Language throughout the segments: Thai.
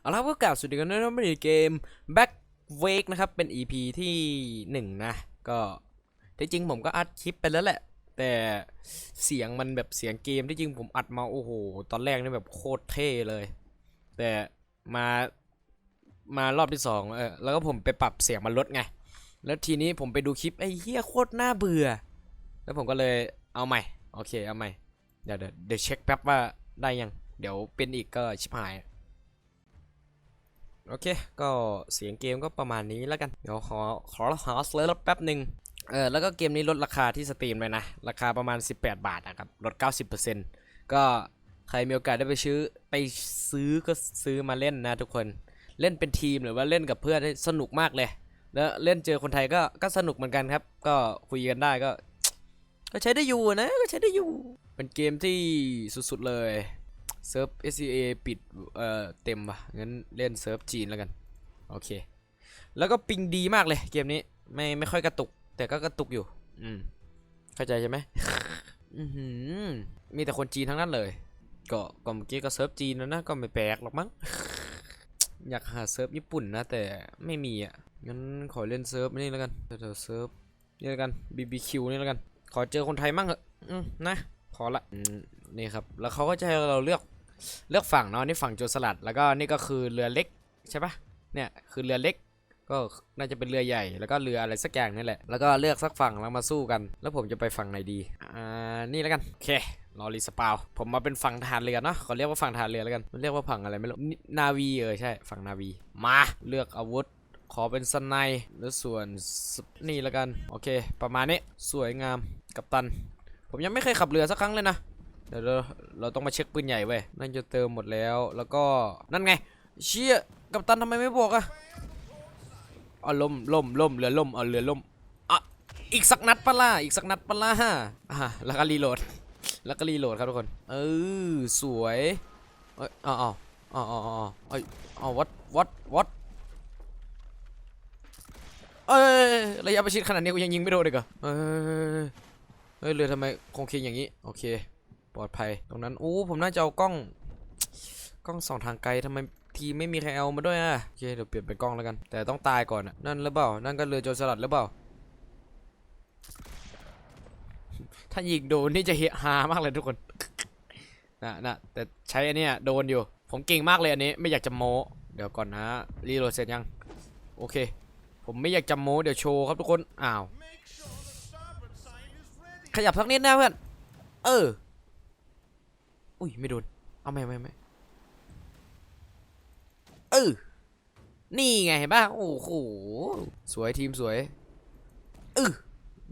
เอาละครับก็กล่าวสวัสดีกันด้วยนะไม่ได้เกม Back Wake นะครับ เป็น EP ที่หนึ่งนะ ก็ที่จริงผมก็อัดคลิปไปแล้วแหละ แต่เสียงมันแบบเสียงเกมที่จริงผมอัดมาโอ้โห ตอนแรกนี่แบบโคตรเท่เลย แต่มามารอบที่สองเออแล้วก็ผมไปปรับเสียงมันลดไง แล้วทีนี้ผมไปดูคลิปไอ้เหี้ยโคตรน่าเบื่อ แล้วผมก็เลยเอาใหม่ โอเคเอาใหม่ เดี๋ยวเดี๋ยวเดี๋ยวเช็คแป๊บว่าได้ยัง เดี๋ยวเป็นอีกก็ชิบหาย โอเค ก็เสียงเกมก็ประมาณนี้แล้วกัน เดี๋ยวขอขอหาสเลอร์แป๊บหนึ่งเออแล้วก็เกมนี้ลดราคาที่สตรีมเลยนะ ราคาประมาณ 18 บาทนะครับ ลด 90%ก็ใครมีโอกาสได้ไปซื้อไปซื้อก็ซื้อมาเล่นนะทุกคน เล่นเป็นทีมหรือว่าเล่นกับเพื่อนสนุกมากเลย แล้วเล่นเจอคนไทยก็ก็สนุกเหมือนกันครับ ก็คุยกันได้ก็ ก็ใช้ได้อยู่นะ ก็ใช้ได้อยู่ เป็นเกมที่สุดๆเลย เซิร์ฟ SCA ปิดเอ่อเต็มว่ะงั้นเล่นเซิร์ฟจีนแล้วกัน โอเค แล้วก็ปิงดีมากเลยเกมนี้ ไม่ไม่ค่อยกระตุก แต่ก็กระตุกอยู่ อืม เข้าใจใช่ไหมอือหือมีแต่คนจีนทั้งนั้นเลย ก็ก็เมื่อกี้ก็เซิร์ฟจีนแล้วนะ ก็ไม่แปลกหรอกมั้ง อยากหาเซิร์ฟญี่ปุ่นนะ แต่ไม่มีอะ งั้นขอเล่นเซิร์ฟนี่แล้วกันเดี๋ยวเซิร์ฟนี่แล้วกัน BBQ นี่แล้วกัน ขอเจอคนไทยมั่งเหอะนะ พอละอนี่ครับ แล้วเขาก็จะให้เราเลือก เลือกฝั่งเนาะนี่ฝั่งโจรสลัด แล้วก็นี่ก็คือเรือเล็กใช่ปะเนี่ยคือเรือเล็กก็น่าจะเป็นเรือใหญ่แล้วก็เรืออะไรสักอย่างนี่แหละ แล้วก็เลือกสักฝั่งแล้วมาสู้กัน แล้วผมจะไปฝั่งไหนดี อ่า นี่แล้วกัน โอเครอรีสปาวผมมาเป็นฝั่งทหารเรือเนาะขอเรียกว่าฝั่งทหารเรือแล้วกัน มันเรียกว่าฝั่งอะไรไม่รู้นินาวีเออใช่ ฝั่งนาวี มาเลือกอาวุธ ขอเป็นสไนป์แล้วส่วนนี่แล้วกัน โอเค ประมาณนี้ สวยงาม กัปตัน ผมยังไม่เคยขับเรือสักครั้งเลยนะ เดี๋ยวเราเราต้องมาเช็คปืนใหญ่เว้ยนั่นจะเติมหมดแล้วแล้วก็นั่นไงเชี่ยกัปตันทำไมไม่บอกอะอ๋อล่มล่มล่มเรือล่มเอาเรือล่มอะอีกสักนัดปะล่ะอีกสักนัดปะล่ะอะแล้วก็รีโหลดแล้วก็รีโหลดครับทุกคน เออสวยเอ้ยอ๋ออ๋ออ๋ออ๋ออ๋อเอ้ยอ๋อวัดวัดวัดเอ้ยระยะประชิดขนาดนี้กูยังยิงไม่โดนเลยเหรอเอ้ยเฮ้ยเรือทำไมคงเคียงอย่างนี้ โอเค ปลอดภัย ตรงนั้นอู้ผมน่าจะเอากล้อง กล้องส่องทางไกลทำไมทีไม่มีใครเอามาด้วยอะโอเคเดี๋ยวเปลี่ยนเป็นกล้องแล้วกัน แต่ต้องตายก่อนอะนั่นหรือเปล่า นั่นก็เรือโจรสลัดหรือเปล่า ถ้ายิงโดนนี่จะเฮฮามากเลยทุกคนนะนะแต่ใช้อันนี้โดนอยู่ ผมเก่งมากเลยอันนี้ไม่อยากจะโม้เดี๋ยวก่อนนะรีโหลดเสร็จยังโอเค ผมไม่อยากจะโม้เดี๋ยวโชว์ครับทุกคนอ้าวขยับสักนิดนะเพื่อนเออ อุ้ยไม่โดน เอาไม่ไม่ไม่เออนี่ไงเห็นป่ะ โอ้โห สวยทีมสวยเออ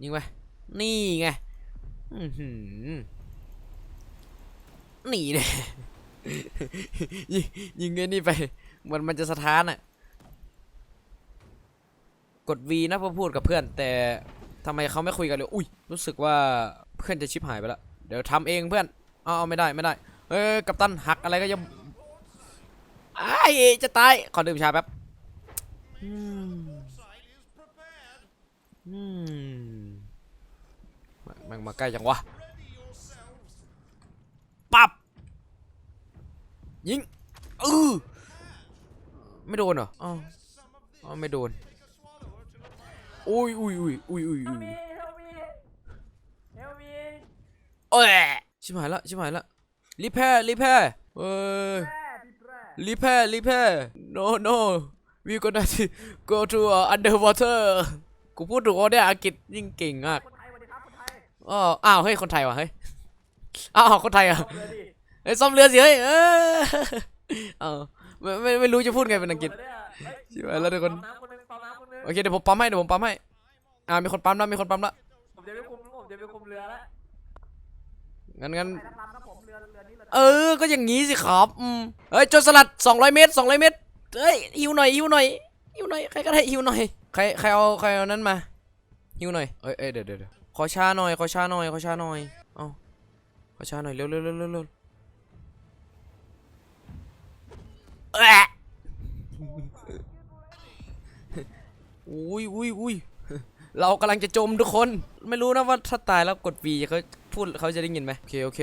ยิงไปนี่ไงอือหือนี่เนี่ยยิงยิงไงนี่ไป มันมันจะสะท้านอะกด V นะพอพูดกับเพื่อน แต่ทำไมเขาไม่คุยกันเลย อุ้ย รู้สึกว่าเพื่อนจะชิบหายไปล้วเดี๋ยวทำเองเพื่อน เอาเอาไม่ได้ไม่ได้เอ้ยกัปตันหักอะไรก็ยังไอ้ายจะตายขอดื่มชาแป๊บอืมอืมมาแมันมาใกล้จังวะปับยิงเออไม่โดนเหรออ๋ออ๋อไม่โดนอุ้ยอุ้ยอุ้ยอุ้ยอุ้ยอุ้ย Help me! Help me! โอ้ย ชิบหายละชิบหายละรีแพร์รีแพร์เอ้ยรีแพร์รีแพร์ no no we gonna go to underwater กูพูดถูกว่าเนี่ยอังกฤษยิ่งเก่งมากอ้ออ้าวเฮ้ยคนไทยว่ะเฮ้ยอ้าวคนไทยอะเอาเลยดิเฮ้ยซ่อมเรือสิเฮ้ยเออเอาไม่ไม่ไม่รู้จะพูดไงเป็นอังกฤษชิบหายแล้วทุกคนโอเคเดี๋ยวผมปั๊มให้เดี๋ยวผมปั๊มให้อ่ามีคนปั๊มแล้วมีคนปั๊มแล้วผมจะไปคุมผมจะไปคุมเรือแล้ว งั้นงั้นใครรับลำครับผมเรือเรือนี้เรือเออ ก็อย่างงี้สิครับอืมเฮ้ยโจรสลัด200 เมตร 200 เมตรเฮ้ยหิวหน่อยหิวหน่อยหิวหน่อยใครก็ได้หิวหน่อยใครใครเอาใครเอานั้นมาหิวหน่อยเอ้ยเอ้ยเดี๋ยวเดี๋ยวเดี๋ยวขอชาหน่อยขอชาหน่อยขอชาหน่อยเอาขอชาหน่อยเร็วเร็วเร็วเร็วเร็วแอะอุ้ยอุ้ยอุ้ย เรากำลังจะจมทุกคน ไม่รู้นะว่าถ้าตายแล้วกด V เขาพูดเขาจะได้ยินไหมโอเคโอเค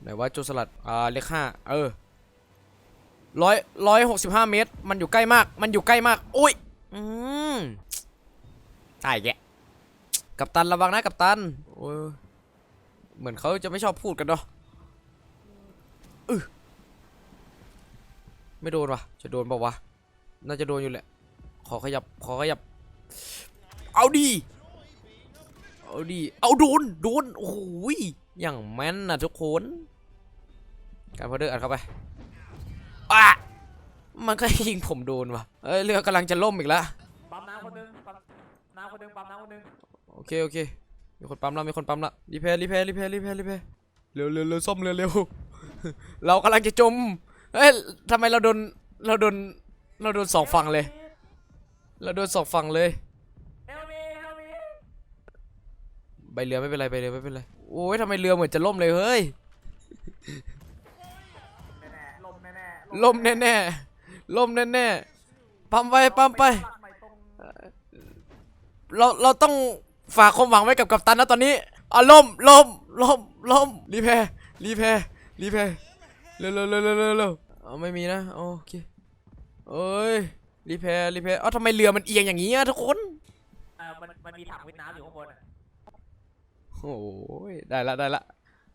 ไหนว่าโจรสลัด อ่า เลขห้าเออร้อยร้อยหกสิบห้าเมตร มันอยู่ใกล้มาก มันอยู่ใกล้มาก อุ้ย อืมตายแกกัปตันระวังนะกัปตันโอ้ยเหมือนเขาจะไม่ชอบพูดกันเนาะอึไม่โดนวะจะโดนเปล่าวะ น่าจะโดนอยู่แหละ อขยับ ขอขยับ เอาดี เอาดี เอาโดน โดน โอ้โหยอย่างแม่นนะทุกคน การพอเดอร์อัดเข้าไปอะมันก็ยิงผมโดนว่ะ เอ้ยเรือกำลังจะล่มอีกแล้วปั๊มน้ำคนหนึงปั๊มน้ำคนหนึงปั๊มน้ำคนหนึงโอเคโอเค มีคนปั๊มแล้วมีคนปั๊มแล้วรีเพย์รีเพย์รีเพย์รีเพย์รีเพย์เร็วเร็วเร็วซ่อมเร็วเร็วเรากำลังจะจม เอ้ยทำไมเราโดนเราโดนเราโดนสองฝั่งเลย เราโดนสองฝั่งเลยเฮลมีเฮลมีใบเรือไม่เป็นไรใบเรือไม่เป็นไรโอ้ยทำไมเรือเหมือนจะล่มเลยเฮ้ยแน่ๆลมแน่ล่มแน่แน่ๆล่มแน่แน่ๆปั๊มไปปั๊มไป เราเราต้องฝากความหวังไว้กับกัปตันนะตอนนี้อะล่มล่มล่มล่มรีเพย์รีเพย์รีเพย์เร็วเร็วเร็วเร็วเร็วเร็วเอาไม่มีนะโอเคเอ้ย รีเพย์รีเพย์เอ้าทำไมเรือมันเอียงอย่างนี้อะทุกคน เออมันมันมีถังวิทน้ำอยู่ข้างบนอะโอ้ยได้ละได้ละ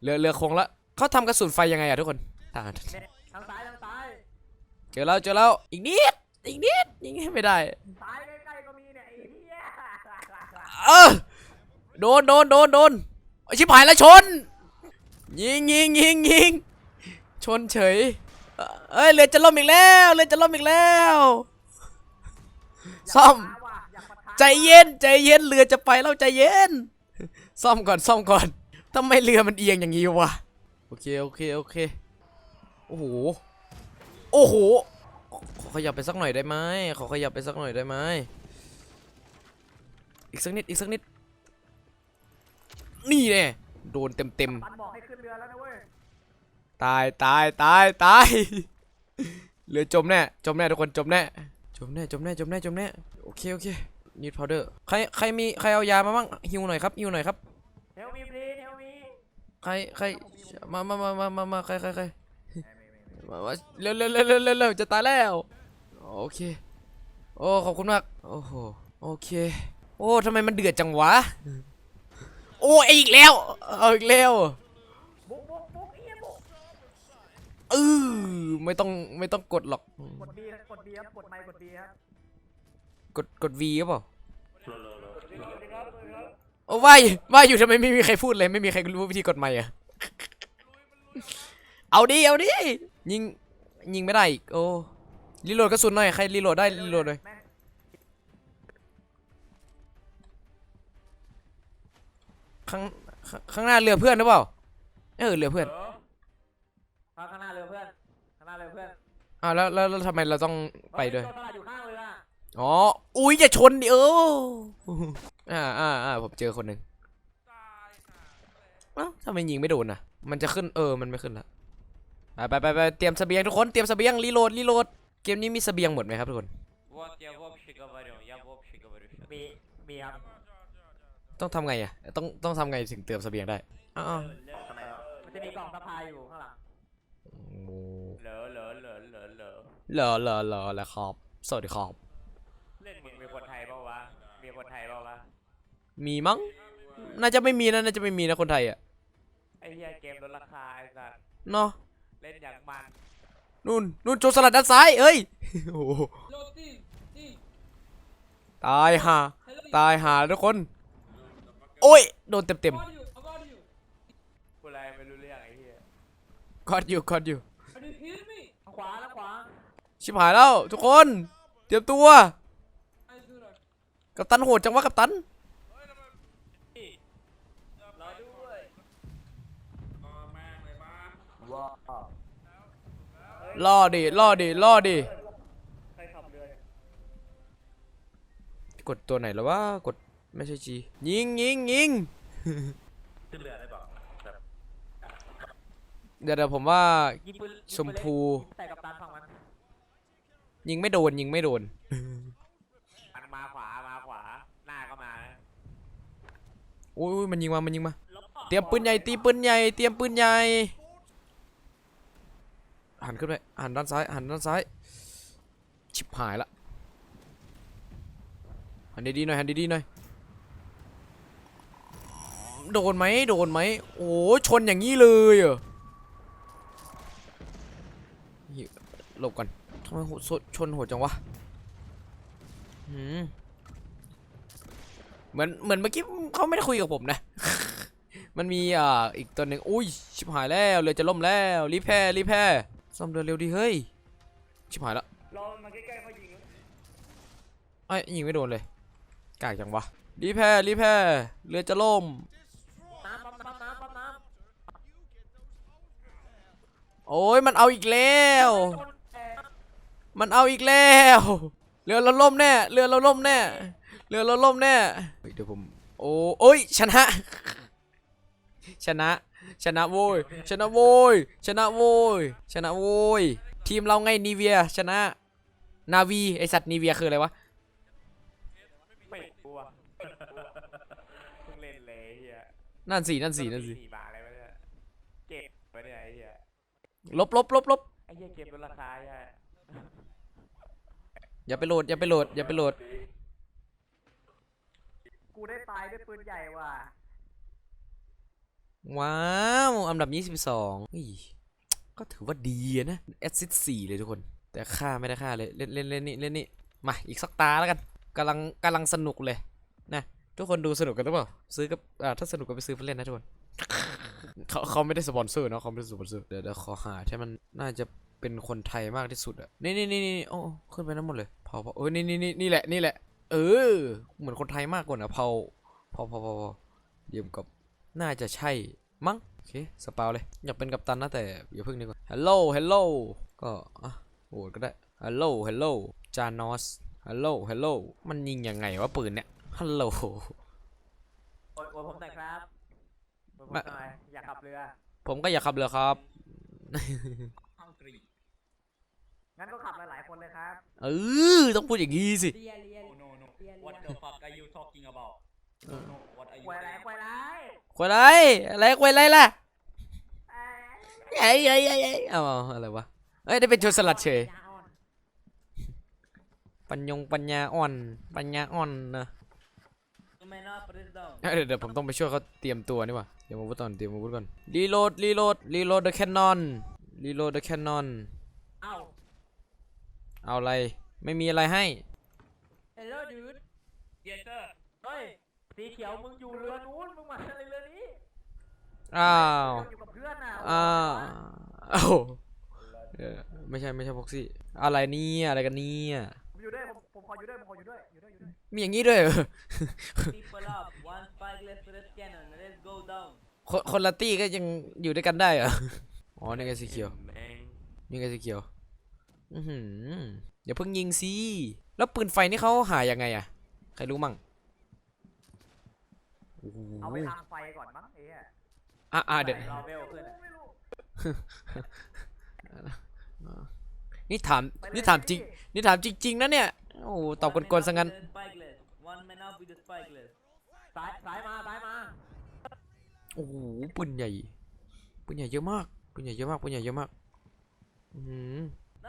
เรือเรือคงละเขาทำกระสุนไฟยังไงอะทุกคนอ่าเนี่ยทางซ้ายทางซ้ายเจอแล้วเจอแล้วอีกนิดอีกนิดยิงให้ไม่ได้ ซ้ายใกล้ๆก็มีเนี่ยไอ้เหี้ยเออโดนโดนโดนโดนไอชิบหายแล้วชน ยิงยิงยิงยิงชนเฉยเอ่อเอ้ยเรือจะล่มอีกแล้วเรือจะล่มอีกแล้ว ซ่อมอยากปะทะว่ะอยากปะทะใจเย็นใจเย็นเรือจะไปแล้วใจเย็น ซ่อมก่อนซ่อมก่อนทำไมเรือมันเอียงอย่างนี้วะโอเคโอเคโอเคโอ้โหโอ้โหขอขยับไปสักหน่อยได้ไหมขอขยับไปสักหน่อยได้ไหมอีกสักนิดอีกสักนิด นี่แน่โดนเต็มเต็มๆปันบอกให้ขึ้นเรือแล้วนะเว้ยตายตายตายตายเรือจมแน่จมแน่ทุกคนจมแน่ จมแน่จมแน่จมแน่จมแน่โอเคโอเคนีดพาวเดอร์ใครใครมีใครเอายามาบ้างฮิวหน่อยครับฮิวหน่อยครับเฮลมีพลีเฮลมีใครใครมามามามามามาใครใครใครมามาเร็วเร็วเร็วเร็วเร็วเร็วจะตายแล้วโอเคโอ้ขอบคุณมากโอ้โหโอเค โอ้ทำไมมันเดือดจังวะโอ้อีกแล้วเอาอีกแล้ว บุกบุกบุกเอี้ยบุก เออไม่ต้องไม่ต้องกดหรอก กดบีกดบีครับ กดไมค์กดบีครับกดกด V หรือเปล่าโอ้ว่าอยู่ว่าอยู่ทำไมไม่มีใครพูดเลยไม่มีใครรู้วิธีกดไมค์อะเอาดิเอาดิยิงยิงไม่ได้อีกโอ้รีโหลดกระสุนหน่อยใครรีโหลดได้รีโหลดหน่อยแม่งข้างข้างข้างหน้าเรือเพื่อนหรือเปล่าเออเรือเพื่อนเออเอาข้างหน้า อ้าวแล้วแล้วแล้วทำไมเราต้องไปด้วย เฮ้โจรสลัดอยู่ข้างเรือ อ๋ออุ้ยอย่าชนดิเอออ่าอ่าอ่าผมเจอคนหนึ่งเอ้าทำไมยิงไม่โดนอ่ะ มันจะขึ้นเออมันไม่ขึ้นละไปไปไปไปเตรียมเสบียงทุกคนเตรียมเสบียงรีโหลดรีโหลดเกมนี้มีเสบียงหมดไหมครับทุกคน Вот я в общем говорю, я в общем говорю. щас. มีมีครับ ต้องทำไงอ่ะต้องต้องทำไงถึงเติมเสบียงได้อ้าว ทำไมครับมันจะมีกล่องสะพายอยู่ข้างหลัง โอ้ Lỡ lỡ lỡ lỡ lỡ. เหรอเหรอเหรอแล้วครับ สวัสดีครับ เล่นมึงมีคนไทยเปล่าวะ มีคนไทยเปล่าวะ มีมั้ง น่าจะไม่มีนะ น่าจะไม่มีนะคนไทยอะ ไอ้เหี้ยเกมลดราคาไอ้สัสเนาะเล่นอย่างมัน นู่นนู่นโจรสลัดด้านซ้าย เอ้ย โอ้โห Hello, team. Team. ตายห่า Hello. ตายห่าทุกคน โอ้ย โดนเต็มเต็ม How are you? How are you? กูอะไรไม่รู้เรื่องไอ้เหี้ย ๆกอดอยู่กอดอยู่ Can you hear me? ทางขวาทางขวา ชิบหายแล้วทุกคน เตรียมตัว กัปตันโหดจังวะกัปตันล่อดิล่อดิล่อดิกดตัวไหนแล้ววะกดไม่ใช่จียิงยิงยิงขึ้นเรือได้ปะเดี๋ยวเดี๋ยวผมว่าชมพูแต่กับตันฝั่งมัน ยิงไม่โดนยิงไม่โดน มันมาขวามาขวา หน้าก็มานะอุ้ยอุ้ยมันยิงมา มันยิงมาลบออกเตรียมปืนใหญ่ตีปืนใหญ่เตรียมปืนใหญ่อหันขึ้นไปหันด้านซ้ายหันด้านซ้ายชิบหายละหันดีๆหน่อยหันดีๆหน่อยโดนไหมโดนไหมโอ้ชนอย่างนี้เลยเหรอเหี้ยหลบก่อน ทำไมโหดชนโหดจังวะหืมเหมือนเหมือนเมื่อกี้เขาไม่ได้คุยกับผมนะ มันมีอ่าอีกตัวหนึ่งอุ้ยชิบหายแล้วเรือจะล่มแล้วรีแพร์รีแพร์ซ่อมเรือเร็วดิเฮ้ยชิบหายแล้วรอมันใกล้ๆเขายิงไอ้ยิงไม่โดนเลยกากจังวะรีแพร์รีแพร์เรือจะล่มโอ้ยมันเอาอีกแล้ว มันเอาอีกแล้ว เรือเราล่มแน่ เรือเราล่มแน่ เรือเราล่มแน่เฮ้ยเดี๋ยวผม โอ้โอ้ยชนะ ชนะ ชนะโว้ย ชนะโว้ย ชนะโว้ย ชนะโว้ย ทีมเราไงนีเวีย ชนะ นาวีไอสัตว์นีเวียคืออะไรวะไม่กลัวเพิ่งเล่นเลยไอ้เฮียนั่นสิ นั่นสิ นั่นสิสี่บาทอะไรวะเนี่ยเก็บไปเนี่ยไอ้เฮียลบลบลบลบไอ้เฮียเก็บลดราคาไอ้เฮีย อย่าไปโหลดอย่าไปโหลดอย่าไปโหลด กูได้ตายด้วยปืนใหญ่ว่ะว้าวอันดับ 22อุ้ยก็ถือว่าดีอะนะแอสซิสสี่เลยทุกคน แต่ค่าไม่ได้ค่าเลย เล่นเล่นเล่นนี่เล่นนี่มาอีกสักตาแล้วกันกำลังกำลังสนุกเลยนะทุกคนดูสนุกกันหรือเปล่าซื้อกับอ่าถ้าสนุกก็ไปซื้อไปเล่นนะทุกคนเขาเขาไม่ได้สปอนเซอร์เนาะเขาไม่ได้สปอนเซอร์เดี๋ยวเดี๋ยวขอหาที่มันน่าจะ เป็นคนไทยมากที่สุดอะนี่นี่นี่นี่โอ้ขึ้นไปนั้นหมดเลยเผาเผาเออนี่นี่นี่นี่แหละนี่แหละ เออ เหมือนคนไทยมากกว่านะเผาเผาเผาเผาเผาเยี่ยมกับน่าจะใช่มั้งโอเคสปาวเลย อยากเป็นกัปตันนะแต่อย่าเพิ่งดีกว่าฮัลโหลฮัลโหลก็อะโหวตก็ได้ฮัลโหลฮัลโหลจานอสฮัลโหลฮัลโหลมันยิงยังไงวะปืนเนี่ยฮัลโหลโอ้ยโอ้ยผมหน่อยครับโอ้ยผมหมาน่อยอยากขับเรือ ผมก็อยากขับเรือครับ งั้นก็ขับหลายๆคนเลยครับ เออต้องพูดอย่างนี้สิ Real, real. Oh no no. Yeah, What yeah. the fuck are you talking about? No no. What are you ควายไร saying? ควายไรควายไรอะไรควายไรล่ะเอ้ยเอ้ยเอ้ยเอ้ยเอ้ยเอาเอาอะไรวะเอ้ยได้เป็นโจรสลัดเฉยปัญญาอ่อนปัญญงปัญญาอ่อน ปัญญาอ่อนนะ You may not put it down. เอ้ยเดี๋ยวเดี๋ยวผมต้องไปช่วยเขาเตรียมตัวนี่ว่ะเตรียมอาวุธก่อนเตรียมอาวุธก่อนรีโหลดรีโหลดรีโหลด the cannon รีโหลด the cannon เอ้า เอาอะไร ไม่มีอะไรให้ Hello, dude. Yes sir. เฮ้ยสีเขียวมึงอยู่เรือนู้นมึงมาอะไรเรือนี้อ้าวอยู่กับเพื่อนน่ะอ้าวโอ้าเออไม่ใช่ไม่ใช่พ็อกซี่ อะไรเนี่ยอะไรกันเนี่ยผมอยู่ด้วยผมผมขออยู่ด้วยผมขออยู่ด้วยอยู่ด้วยอยู่ด้วยมีอย่างนี้ด้วยเหรอ People up. One spike-less red cannon. Let's go down. คนคนละตี้ก็ยังอยู่ด้วยกันได้เหรออ๋อนี่ไงสีเขียวแม่งนี่ไงสีเขียว อือหืออย่าเพิ่งยิงสิแล้วปืนไฟนี่เขาหายังไงอะใครรู้มั่งโอ้โหเอาไปทางไฟก่อนมั้งเอ้ยอะอะเดี๋ยวรอเวลขึ้นอะไม่รู้นี่ถามนี่ถามจริงนี่ถามจริงๆนะเนี่ยโอ้โหตอบ One กวน man ๆซะ up งั้น with the spike-less. One man up with the spike-less. ซ้ายซ้ายมาซ้ายมาโอ้โหปืนใหญ่ปืนใหญ่เยอะมากปืนใหญ่เยอะมากปืนใหญ่เยอะมากอือหื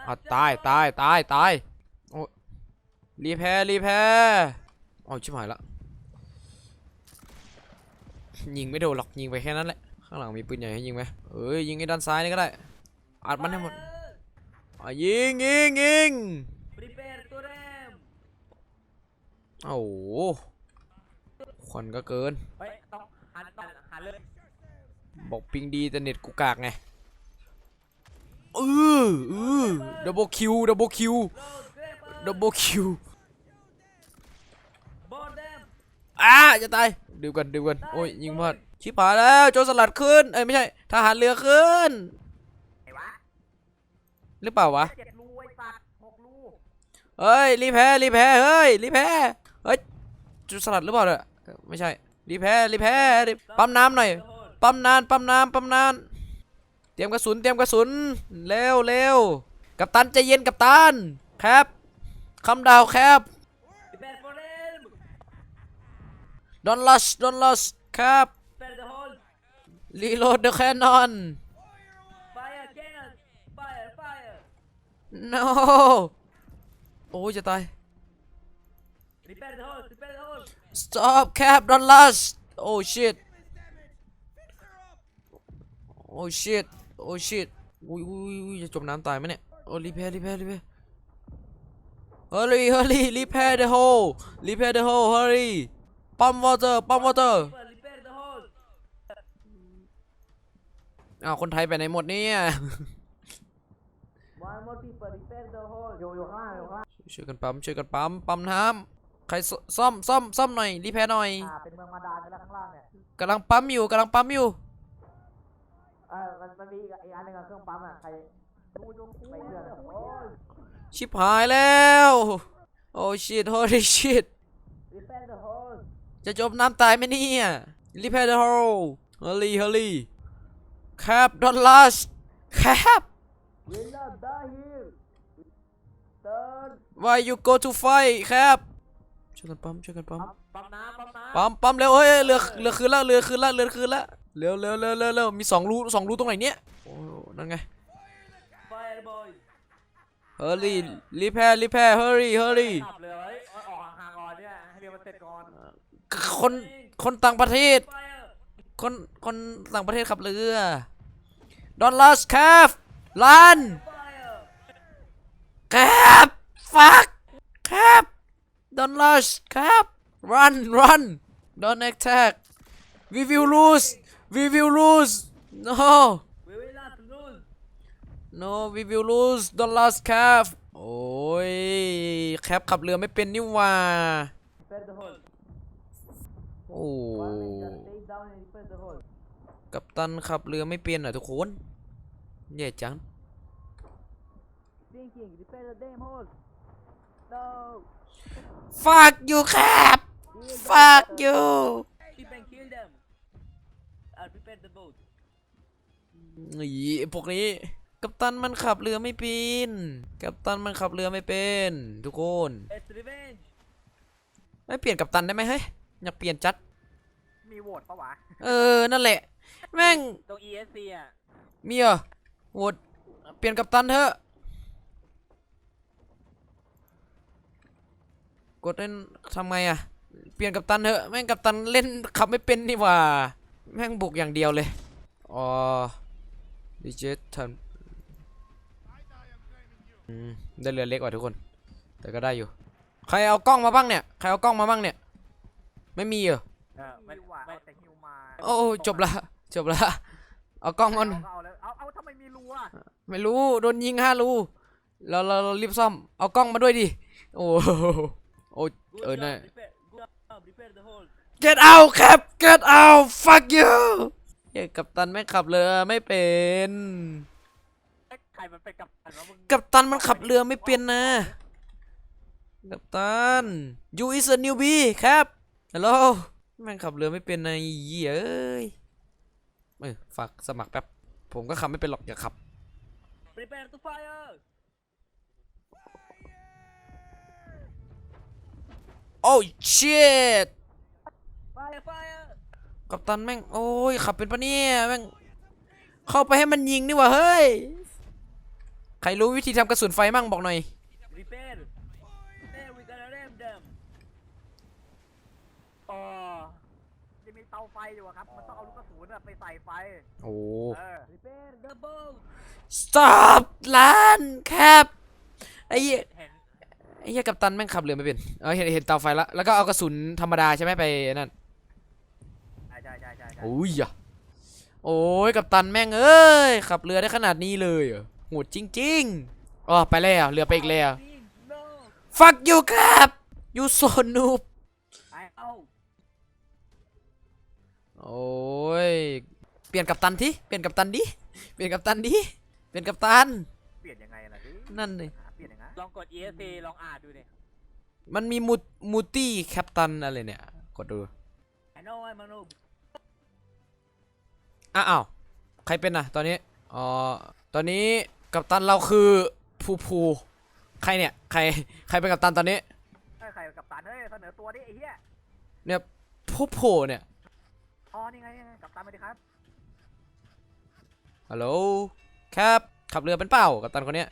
ออะตายตายตายตายโอ้รีแพร์รีแพร์อ๋อชิบหายละยิงไม่โดนหรอกยิงไปแค่นั้นแหละข้างหลังมีปืนใหญ่ให้ยิงไหมเอ้ยยิงไอ้ด้านซ้ายนี่ก็ได้อัดมันให้หมดอะยิงยิงยิง Prepare to ram. โอ้โหควันก็เกินเฮ้ยต้องหันต้องหันเรือบอกปิงดีแต่เน็ตกูกากไง เออเออดับเบิลคิวดับเบิลคิวดับเบิลคิวอ่าจะตายดูกันดูกันโอ้ยยิงพลาดชิบหายแล้วโจรสลัดขึ้นเอ้ยไม่ใช่ทหารเรือขึ้นหรือเปล่าวะเฮ้ยรีแพ้รีแพ้เฮ้ยรีแพ้เฮ้ยโจรสลัดหรือเปล่าเนี่ยไม่ใช่รีแพ้รีแพ้รีปั๊มน้ำหน่อยปั๊มนานปั๊มน้ำปั๊มนาน ตรียมกระสุนเตรียมกระสุนเร็วเร็วกับตันใจเย็นกับตันแคบคำดาวแครับดอนลัสดอนลัสครับรีโหลดเดอะแคนนอน no โอ้ยจะตายสต๊อปแค don't last oh shit oh shit oh shit อุ้ยอุ้ยอุ้ยจะจมน้ำตายไหมเนี่ยโอ้รีเพร์รีเพร์รีเพร์ hurry hurry repair the hole repair the hole hurry pump water pump water People, repair the hole. อ้าวคนไทยไปไหนหมดเนี่ย One more people, repair the hole. อยู่อยู่ข้างล่างอยู่ข้างล่างช่วยกันปั๊มช่วยกันปั๊มปั๊มน้ำใครซซ่อมซ่อมซ่อมหน่อยรีแพร์หน่อย อ่าเป็นเมืองมาดานไปแล้วข้างล่างเนี่ยกำลังปั๊มอยู่กำลังปั๊มอยู่ เออมันมันมีอีกอีกอันหนึงอะเครื่องปั๊มอะใครดูดูไปเครื่องอะโอ้ยชิบหายแล้ว โอ้ชิตโฮลี่ชิต repair the hole จะจมน้ำตายไหมเนี่ยรีแพร์ the hole hurry hurry cap don't rush cap will not die here turn why you go to fight cap ช่วยกันปั๊มช่วยกันปั๊มปั๊มน้ำปั๊มน้ำปั๊มปั๊มเร็วเฮ้ยเรือเรือคืนละเรือคืนละเรือคืนละ เร็วเร็วเร็วเร็วเร็วมีสองรูสองรูตรงไหนเนี้ยโอ้นั่นไงเฮอร์รี่รีแพร์รีแพร์เฮอร์รี่เฮอร์รี่คนคนต่างประเทศ คนคนต่างประเทศขับเรือดอนลาสแคาฟลันแครับฟักแครัดอนลาสครับรัน run don't attack we will we will lose no we will not lose no we will lose Don't rush cap โอ้ยแคปขับเรือไม่เป็นนี่หว่า repair the hole โอ้ one man just stay down and repair the hole กัปตันขับเรือไม่เป็นอะทุกคนแย่จัง thinking repair the damn hole no fuck you cap fuck you keep and kill them I'll prepare the boat นี่พวกนี้ กัปตันมันขับเรือไม่เป็น กัปตันมันขับเรือไม่เป็น ทุกคน it's revenge ไม่เปลี่ยนกัปตันได้ไหมเฮ้ย อยากเปลี่ยนจัด มีโหวตปะวะ เออ นั่นแหละ แม่ง ตรง ESC อะ มีเหรอโหวตเปลี่ยนกัปตันเถอะ กดเล่นทำไงอะเปลี่ยนกัปตันเถอะ แม่งกัปตันเล่นขับไม่เป็นนี่หว่า แม่งบุกอย่างเดียวเลย อ๋อดีเจทันอืมได้เรือเล็กกว่าทุกคน แต่ก็ได้อยู่ ใครเอากล้องมาบ้างเนี่ย ใครเอากล้องมาบ้างเนี่ย ไม่มีเหรอเออไม่ฮิวว่ะไม่เอาแต่ฮิวมาโอ้จบละ จบละ เอากล้องมันเอาก็เอาแล้วเอาเอาทำไมมีรูอะไม่รู้ โดนยิงห้ารูเราเราเรารีบซ่อม เอากล้องมาด้วยดิ โอ้โหโอ้ good เออ job น่า repair good job repair the hole get out ครับ get out fuck you เฮ้ยกัปตันไม่ขับเรือไม่เป็นเอ๊ะใครมันไปกับอันวะมึงกัปตันมันขับเรือไม่เป็นนะ กัปตัน you is a newbie ครับฮัลโหลแม่งขับเรือไม่เป็นนะไอ้เหี้ยเอ้ยเออฝากสมัครแป๊บ ผมก็ขับไม่เป็นหรอกอย่าขับ prepare to fire โอ้ shit fire fire กัปตันแม่ง โอ้ยขับเป็นปะเนี่ยแม่ง เข้าไปให้มันยิงนี่หว่าเฮ้ย ใครรู้วิธีทำกระสุนไฟมั่งบอกหน่อย repair repair we gotta ram them เออจะมีเตาไฟอยู่อะครับ มันต้องเอาลูกกระสุนอะไปใส่ไฟ โอ้เออ repair the boat stop ล้านครับไอ้เหี้ยเห็นไอ้เหี้ยกัปตันแม่งขับเรือไม่เป็นเออเห็นเห็นเตาไฟละแล้วก็เอากระสุนธรรมดาใช่ไหมไปนั่น ใช่ใช่ใช่ใช่ใช่ โอ้ยอะโอ้ยกัปตันแม่งเอ้ยขับเรือได้ขนาดนี้เลยเหรอโหดจริงๆอ๋อไปแล้วเรือไปอีกแล้ว no fuck you ครับ you so noob ไอ้เอาโอ้ยเปลี่ยนกัปตันทีเปลี่ยนกัปตันดิเปลี่ยนกัปตันดิเปลี่ยนกัปตันเปลี่ยนยังไงล่ะดินั่นเลยหาเปลี่ยนยังไงลองกด ESC ลองอ่านดูดิมันมีมูมูตี้แคปตันอะไรเนี่ย กดดู I know I'm a noob อ้า วใครเป็นอะ ตอนนี้อ๋อตอนนี้กัปตันเราคือภูภูใครเนี่ย ใครใครเป็นกัปตันตอนนี้เอ้ยใครกับตันเฮ้ยเสนอตัวดิไอ้เหี้ยเนี่ยภูภูเนี่ยอ๋อนี่ไงนี่ไงกับตันมาดิครับฮัลโหลครับขับเรือเป็นเปล่ากับตันคนเนี้ย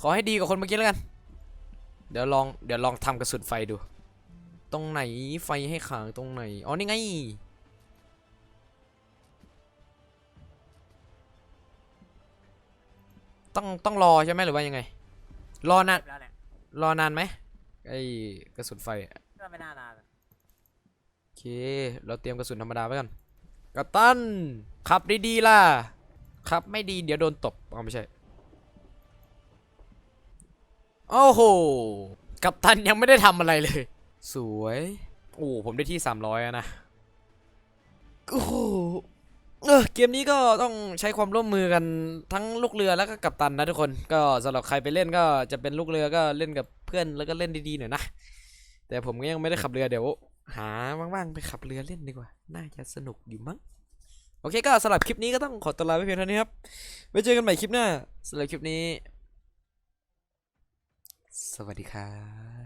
ขอให้ดีกว่าคนเมื่อกี้แล้วกัน เดี๋ยวลองเดี๋ยวลองทำกระสุนไฟดู ตรงไหนไฟให้ขางตรงไหนอ๋อนี่ไง ต้องต้องรอใช่ไหมหรือว่ายังไง รอนานแล้วเนี่ยรอนานไหมไอ้กระสุนไฟอะก็ไม่น่านานโอเค เราเตรียมกระสุนธรรมดาไว้กันกัปตันขับดีๆล่ะขับไม่ดีเดี๋ยวโดนตบเอาไม่ใช่โอ้โหกัปตันยังไม่ได้ทำอะไรเลย สวย โอ้ผมได้ที่ 300อะนะ โอ้โห เออเกมนี้ก็ต้องใช้ความร่วมมือกันทั้งลูกเรือแล้วก็กัปตันนะทุกคน ก็สำหรับใครไปเล่นก็จะเป็นลูกเรือก็เล่นกับเพื่อนแล้วก็เล่นดีๆหน่อยนะแต่ผมก็ยังไม่ได้ขับเรือเดี๋ยว หาว่างๆไปขับเรือเล่นดีกว่า น่าจะสนุกอยู่มั้งโอเคก็สำหรับคลิปนี้ก็ต้องขอตัวลาไปเพียงเท่านี้ครับไว้เจอกันใหม่คลิปหน้าสำหรับคลิปนี้ สวัสดีครับ